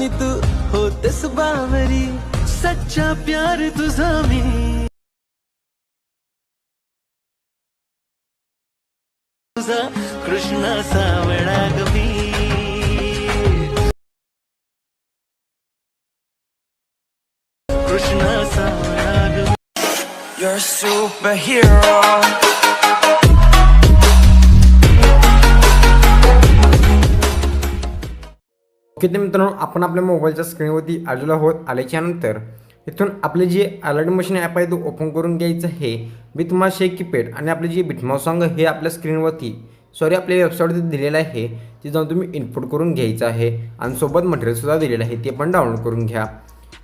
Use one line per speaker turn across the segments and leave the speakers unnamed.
आणि तू होतेस बावरी सच्चा प्यार तुझा मी तुझा कृष्ण सावळा गवी कृष्ण सावळा Gavi
You're a superhero.
Okay तर मित्रांनो आपण आपल्या मोबाईलच्या स्क्रीनवरती आलेलो आहोत. आल्याच्यानंतर इथून आपले जे अलर्ट मशीन ॲप आहे तो ओपन करून घ्यायचं हे मी तुम्हाला शेक कीपॅड आणि आपले जे बिटमाऊ सॉंग हे आपल्या स्क्रीनवरती सॉरी आपल्या वेबसाईटवरती दिलेलं आहे. ते जाऊन तुम्ही इनपुट करून घ्यायचं आहे. आणि सोबत मटेरियलसुद्धा दिलेलं आहे ते पण डाउनलोड करून घ्या.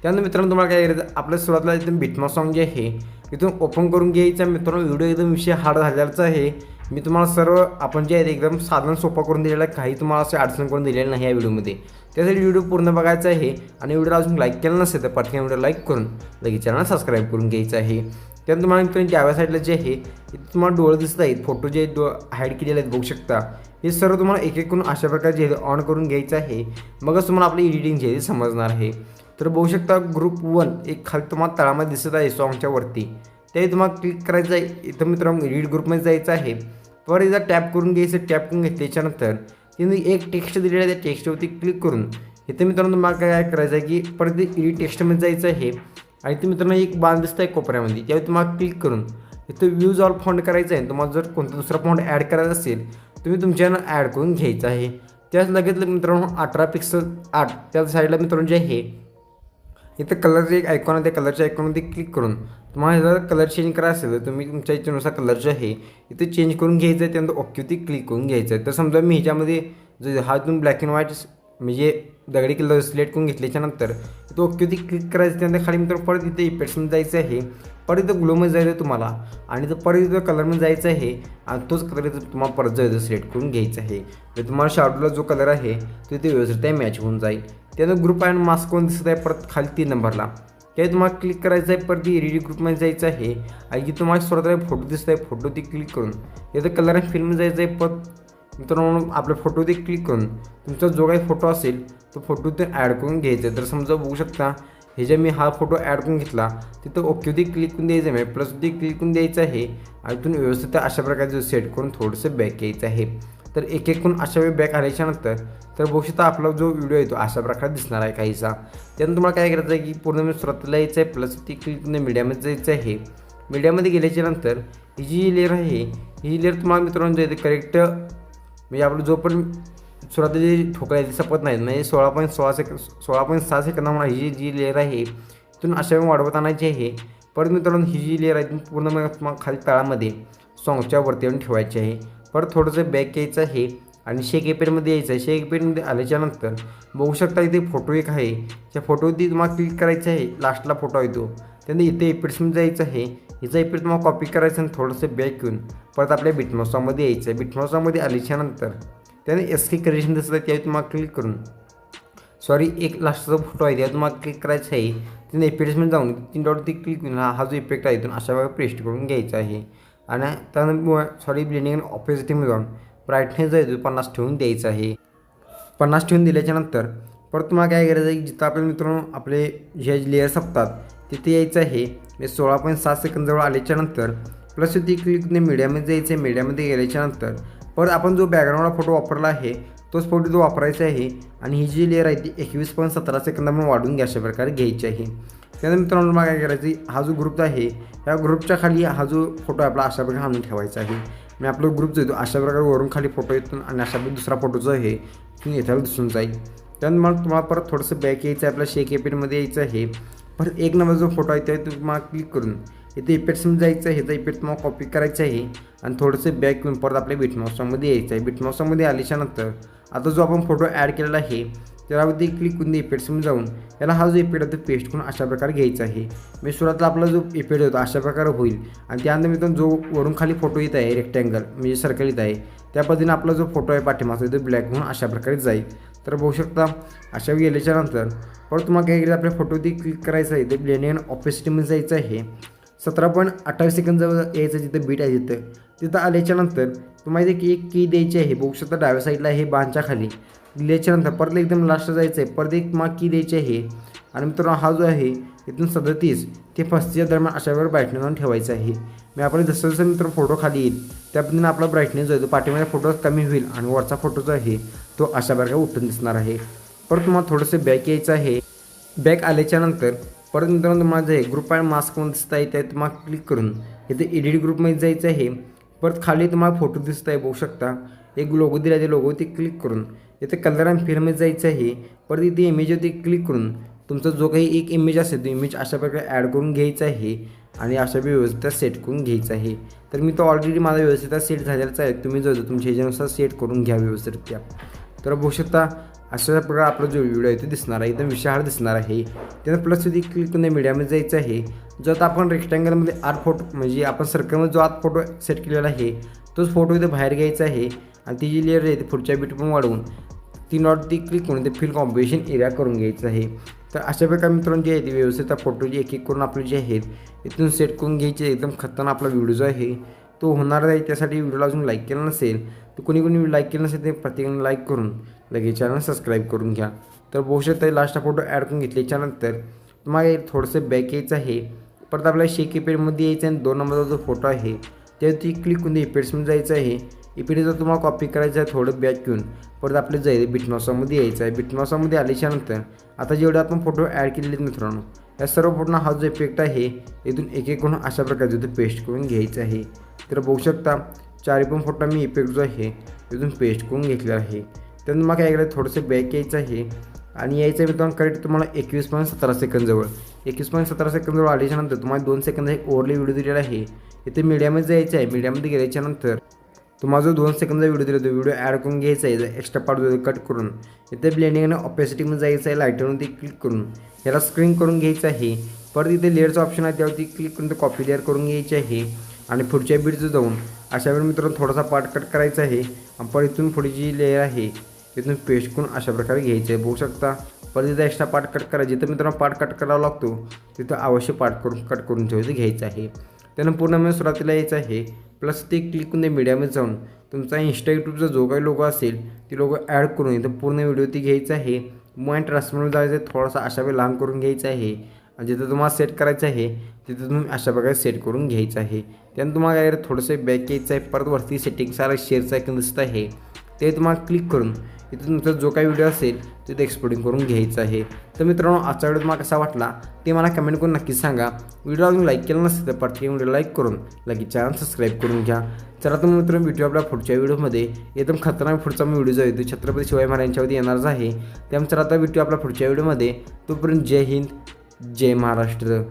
त्यानंतर मित्रांनो तुम्हाला काय करायचं आपल्या सुरुवातीला इथून बिटमा सॉंग जे आहे इथून ओपन करून घ्यायचं मित्रांनो व्हिडिओ एकदम विषय हार्ड झाल्याचा आहे. मी तुम्हाला सर्व आपण जे आहे एकदम साधन सोपा करून दिलेलं आहे काही तुम्हाला असे अडचण करून दिलेलं नाही या व्हिडिओमध्ये. त्यासाठी व्हिडिओ पूर्ण बघायचा आहे आणि व्हिडिओला अजून लाईक केलं नसेल तर पटकन व्हिडिओ लाईक करून लगेच चॅनल सबस्क्राईब करून घ्यायचं आहे. त्यानंतर तुम्हाला मित्रांनो डाव्या साईडला जे आहे इथे तुम्हाला डोळे दिसत आहेत फोटो जे डो हाईड केलेले आहेत बघू शकता. हे सर्व तुम्हाला एक एक करून अशा प्रकारे जे ऑन करून घ्यायचं आहे. मगच तुम्हाला आपली एडिटिंग जे आहे ते समजणार आहे. तर बघू शकता ग्रुप वन एक खाली तुम्हाला तळामध्ये दिसत आहे सॉंगच्या वरती. ते तुम्हाला क्लिक करायचं आहे. इथं मित्रांनो रीड ग्रुपमध्ये जायचं आहे. परत एकदा टॅप करून घ्यायचं टॅप करून घेतल्याच्यानंतर तिने एक टेक्स्ट दिलेला आहे. त्या टेक्स्टवरती क्लिक करून इथं मित्रांनो तुम्हाला काय करायचं आहे की परत एडिट टेक्स्टमध्ये जायचं आहे. आणि ते मित्रांनो एक बाण दिसतं आहे कोपऱ्यामध्ये. त्यावेळी तुम्हाला क्लिक करून इथं व्ह्यूज ऑल फॉन्ट करायचं आहे. तुम्हाला जर कोणता दुसरा फॉन्ट ॲड करायचा असेल तुम्ही तुमच्यानं ॲड करून घ्यायचं आहे. त्याच लगेच मित्रांनो अठरा पिक्सल आठ त्या साईडला मित्रांनो जे आहे इथं कलरचे एक आयकॉन आहे त्या कलरच्या आयकॉनमध्ये क्लिक करून तुम्हाला जर कलर चेंज करायचं असेल तर तुम्ही तुमच्या इच्छेनुसार कलर जे आहे इथे चेंज करून घ्यायचं आहे त्यानंतर ओक्यूती क्लिक करून घ्यायचं आहे. तर समजा मी ह्याच्यामध्ये जो हा तुम्ही ब्लॅक अँड व्हाईट म्हणजे दगडी कलर सिलेक्ट करून घेतल्याच्यानंतर तो ओक्युती क्लिक करायचं त्यानंतर खाली मित्र परत इथे इफेक्ट्समध्ये जायचं आहे. परत इथं ग्लोमध्ये जायचं आहे तुम्हाला आणि तर परत इथं कलरमध्ये जायचं आहे आणि तोच कलर इथं तुम्हाला परत जायचं सिलेक्ट करून घ्यायचा आहे. तर तुम्हाला शार्टूला जो कलर आहे तो इथे व्यवस्थित मॅच होऊन जाईल. त्यानंतर ग्रुप अँड मास्क कोण दिसत आहे परत खाली तीन नंबरला. ते तुम्हाला क्लिक करायचं आहे परत एडिट ग्रुपमध्ये जायचं आहे. आणि तुम्हाला स्वतः फोटो दिसत आहे फोटो ते क्लिक करून. याचं कलर आणि फिल्म जायचं आहे परत मित्रांनो आपल्या फोटो ते क्लिक करून. तुमचा जो काही फोटो असेल तो फोटो ते ॲड करून घ्यायचा आहे. तर समजा बघू शकता हे जे मी हा फोटो ॲड करून घेतला तिथं ओके ते क्लिक करून द्यायचं आहे. प्लस ते क्लिक करून द्यायचं आहे. आणि तुम्ही व्यवस्थित अशा प्रकारचं सेट करून थोडंसं बॅक यायचं आहे. तर एक एक अशा वेळी बॅक आल्याच्यानंतर तर बघू आपला जो व्हिडिओ येतो अशा प्रकारे दिसणार आहे काहीसा. त्यानंतर तुम्हाला काय करायचं आहे की पूर्ण मी सुरुवातीला यायचं आहे प्लस ती क्लिकने मीडियामध्ये जायचं आहे. मीडियामध्ये गेल्याच्यानंतर ही जी लेअर आहे ही लेअर तुम्हाला मित्रांनो जे करेक्ट म्हणजे आपलं जो पण सुरुवातीला जे ठोकळा आहे सपत नाही. म्हणजे सोळा पॉईंट सोळा सेकंद सोळा पॉईंट सहा सेकंदामुळे ही जी लेअर आहे तिथून अशा वेळी वाढवत आणायची आहे. परत मित्रांनो ही जी लेअर आहे पूर्ण मग तुम्हाला खाली तळामध्ये सॉंगच्या वरती येऊन ठेवायची आहे. परत थोडंसं बॅक यायचं आहे आणि शेक एपेडमध्ये यायचं आहे. शेक एपेडमध्ये आल्याच्यानंतर बघू शकता इथे फोटो एक आहे. त्या फोटोवरती तुम्हाला क्लिक करायचं आहे. लास्टला फोटो आहे तो. त्यानंतर इथे इपिड्समध्ये जायचं आहे. हिचा इपिड तुम्हाला कॉपी करायचं आणि थोडंसं बॅक येऊन परत आपल्या बिटमॉसामध्ये यायचं आहे. बिटमॉसामध्ये आल्याच्यानंतर त्याने एस के क्रिएशन दिसत आहे त्यावेळी तुम्हाला क्लिक करून सॉरी एक लास्टचा फोटो आहे त्यावर तुम्हाला क्लिक करायचं आहे. तिने इफेक्ट्समध्ये जाऊन तीन डॉटवरती क्लिक करून हा हा जो इफेक्ट आहे तो अशा वेळेला पेस्ट करून घ्यायचा आहे. आणि त्यानंतर सॉरी ब्लेंडिंग आणि जाऊन ब्राईटनेस जो आहे तो पन्नास ठेवून द्यायचा आहे. पन्नास ठेवून दिल्याच्यानंतर परत तुम्हाला काय करायचं आहे की जिथं आपले मित्रांनो आपले हे लेअर संपतात तिथे यायचं आहे. मी सोळा पॉईंट सात सेकंदजवळ आल्याच्यानंतर प्लस ती क्लिक मीडियामध्ये जायचं आहे. मीडियामध्ये गेल्याच्यानंतर परत आपण जो बॅकग्राऊंडला फोटो वापरला आहे तोच फोटो तो वापरायचा आहे. आणि ही जी लेअर आहे ती एकवीस पॉईंट सतरा सेकंदामध्ये वाढून घ्या अशा प्रकारे घ्यायची आहे. त्यानंतर मित्रांनो मला काय करायचं आहे, हा जो ग्रुप आहे या ग्रुपच्या खाली हा जो फोटो आपला अशा प्रकारे आणून ठेवायचा आहे. मी आपला ग्रुप जो अशा प्रकारे वरून खाली फोटो येतो आणि अशा प्रकारे दुसरा फोटो जो आहे तो येथाला दिसून जाईल. त्यानंतर मला तुम्हाला परत थोडंसं बॅक यायचं आहे आपल्या शेक एपेटमध्ये यायचं आहे. परत एक नंबर जो फोटो आहे त्या तुम्हाला क्लिक करून इथे इफेक्ट्समध्ये जायचं आहे. तर इफेक्ट तुम्हाला कॉपी करायचं आहे. आणि थोडंसं बॅक येऊन परत आपल्या बिटमॉसमध्ये यायचं आहे. बिटमॉसमध्ये आल्याच्यानंतर आता जो आपण फोटो ॲड केलेला आहे त्यावरती क्लिक करून इफेक्ट्समध्ये जाऊन. याला हा जो इफेक्ट आहे तो पेस्ट करून अशा प्रकारे घ्यायचा आहे. मी सुरुवातीला आपला जो इफेक्ट होतो अशा प्रकारे होईल. आणि त्यानंतर मित्रांनो जो वरून खाली फोटो येत आहे रेक्टँगल म्हणजे सर्कल येत आहे त्या पद्धतीने आपला जो फोटो आहे पाठीमागचा तो ब्लॅक म्हणून अशा प्रकारे जाईल. तर बघू शकता अशा गेल्याच्यानंतर परत तुम्हाला काय केलं आपल्या फोटोवरती क्लिक करायचं आहे ते ब्लेंडिंग ऑपेसिटीमध्ये जायचं आहे. सतरा पॉईंट अठ्ठावीस सेकंद जवळ यायचं जिथं बीट आहे तिथं. तिथं आल्याच्यानंतर तुम्हाला इथे एक की द्यायची आहे. बघू शकता डाव्या साईडला हे बांच्या खाली. दिल्याच्यानंतर परत एकदम लास्टला जायचं आहे परत एक माग की द्यायची आहे. आणि मित्रांनो हा जो आहे इथून सदतीस ते पस्तीसच्या दरम्यान अशा वेळेवर ब्राईटनेस आणून ठेवायचं आहे. मी आपण जसं जसं मित्र फोटो खाली येईल त्या पद्धतीने आपला ब्राईटनेस जो आहे तो पाठीमध्ये फोटो कमी होईल आणि वरचा फोटो जो आहे तो अशा प्रकारे उठून दिसणार आहे. परत तुम्हाला थोडंसं बॅक यायचं आहे. बॅक आल्याच्यानंतर परत मित्रांनो तुम्हाला जे ग्रुप आहे मास्क म्हणून दिसत आहे त्या तुम्हाला क्लिक करून इथे एडिट ग्रुपमध्ये जायचं आहे. परत खाली तुम्हाला फोटो दिसत आहे बघू शकता. एक लोगो दिला ते लोगो ते क्लिक करून इथे कलर अँड फिल्ममध्ये जायचं आहे परत इथे इमेजवरती क्लिक करून तुमचा जो काही एक इमेज असेल तो इमेज अशा प्रकारे ॲड करून घ्यायचा आहे आणि अशा व्यवस्थित सेट करून घ्यायचा आहे तर मी तो ऑलरेडी माझा व्यवस्थित सेट झालेलाच आहे. तुम्ही जो तुमच्या ह्याच्यानुसार सेट करून घ्या व्यवस्थितरित्या तर बघू शकता अशा प्रकारे आपला जो व्हिडिओ आहे तो दिसणार आहे. एकदम विशाळ दिसणार आहे. त्यानं प्लस तिथे क्लिक करून मीडियामध्ये जायचं आहे जो आता आपण रेक्टँगलमध्ये आठ फोटो म्हणजे आपण सर्कलमध्ये जो आत फोटो सेट केलेला आहे तोच फोटो इथे बाहेर घ्यायचा आहे आणि ती जी लेअर आहे ती पुढच्या बीट पण वाढवून ती नॉट ती क्लिक करून ते फिल कॉम्बिनेशन एरिया करून घ्यायचं आहे. तर अशा प्रकारे मित्रांनो जे आहे ते व्यवस्थित फोटो जे एक एक करून आपले जे आहेत इथून सेट करून घ्यायचे एकदम खतरनाक आपला व्हिडिओ जो आहे तो होणार आहे. त्यासाठी व्हिडिओला अजून लाईक केला नसेल तर कोणी कोणी लाईक केलं नसेल ते प्रत्येकाने लाईक करून लगेच चॅनल सबस्क्राईब करून घ्या. तर बघू शकता लास्टचा फोटो ॲड करून घेतल्याच्यानंतर तुम्हाला एक थोडंसं बॅक यायचं आहे. परत आपल्याला शेक इपेडमध्ये यायचं आणि दोन नंबरचा जो फोटो आहे त्यावरती क्लिक करून इपेड्समध्ये जायचं आहे. इकडे जर तुम्हाला कॉपी करायचं आहे थोडं बॅक घेऊन. परत आपलं जाईल बिटनॉसामध्ये यायचं आहे. बिटनॉसामध्ये आल्याच्यानंतर आता जेवढे आपण फोटो ॲड केलेले आहेत मित्रांनो या सर्व फोटोना हा जो इफेक्ट आहे इथून एक एक करून अशा प्रकारचे तिथे पेस्ट करून घ्यायचं आहे. तर बघू शकता चारी पण फोटो मी इफेक्ट जो आहे इथून पेस्ट करून घेतला आहे. त्यानंतर मग काय करायचं थोडंसं बॅक यायचं आहे. आणि यायचं मित्रांनो करेक्ट तुम्हाला एकवीस पॉईंट सतरा सेकंदजवळ एकवीस पॉईंट सतरा सेकंदजवळ आल्याच्यानंतर तुम्हाला दोन सेकंद एक ओवरली व्हिडिओ दिलेला आहे. इथे मीडियामध्ये जायचं आहे. मीडियामध्ये गेल्याच्यानंतर तुम्हाला जो दोन सेकंदचा व्हिडिओ दिला तो व्हिडिओ ॲड करून घ्यायचा आहे. एक्स्ट्रा पार्ट कट करून. इथे ब्लेंडिंग आणि ऑपेसिटीमध्ये जायचं आहे लाईटरवरून क्लिक करून. याला स्क्रीन करून घ्यायचं आहे. परत इथे लेअरचं ऑप्शन आहे त्यावरती क्लिक करून ते कॉपी लेअर करून घ्यायची आहे. आणि पुढच्या बीडचं जाऊन अशा वेळी मित्रांनो थोडासा पार्ट कट करायचा आहे. आणि परत इथून पुढे जी लेअर आहे इथून पेस्ट करून अशा प्रकारे घ्यायचं आहे. बघू शकता परत इथं एक्स्ट्रा पार्ट कट करा. जिथं मित्रांनो पार्ट कट करावा लागतो तिथं अवश्य पार्ट करून कट करून ठेवायचं घ्यायचं आहे. त्यानं पूर्ण मी सुरुवातीला यायचं आहे. प्लस ते क्लिक करून ते मीडियामध्ये जाऊन तुमचा इंस्टा यूट्यूबचा जो काही लोगो असेल ती लोगो ॲड करून इथं पूर्ण व्हिडिओ ती घ्यायचं आहे. मग ट्रान्सफरमध्ये जायचं थोडासा अशा वेळी लांब करून घ्यायचं आहे. आणि जिथं तुम्हाला सेट करायचं आहे तिथं तुम्ही अशा प्रकारे सेट करून घ्यायचं आहे. त्यानंतर तुम्हाला काय थोडंसं बॅक यायचं आहे परत वरती सेटिंग सारा शेअरचं ऐकून दिसत आहे. ते तुम्हाला क्लिक करून इथं तुमचा जो काही व्हिडिओ असेल तिथे एक्सपोर्टिंग करून घ्यायचं आहे. तर मित्रांनो आजचा व्हिडिओ तुम्हाला कसा वाटला ते मला कमेंट करून नक्कीच सांगा. व्हिडिओ अजून लाईक केला नसेल तर पटकन व्हिडिओ लाईक करून लगेच चॅनल सबस्क्राईब करून घ्या. चला तर मित्रांनो व्हिडिओ आपल्या पुढच्या व्हिडिओमध्ये एकदम खतरनाक पुढचा मी व्हिडिओ जो आहे तो छत्रपती शिवाजी महाराजांच्यावरती येणारच आहे. त्यामुळे चला आता व्हिडिओ आपल्या पुढच्या व्हिडिओमध्ये तोपर्यंत जय हिंद जय महाराष्ट्र.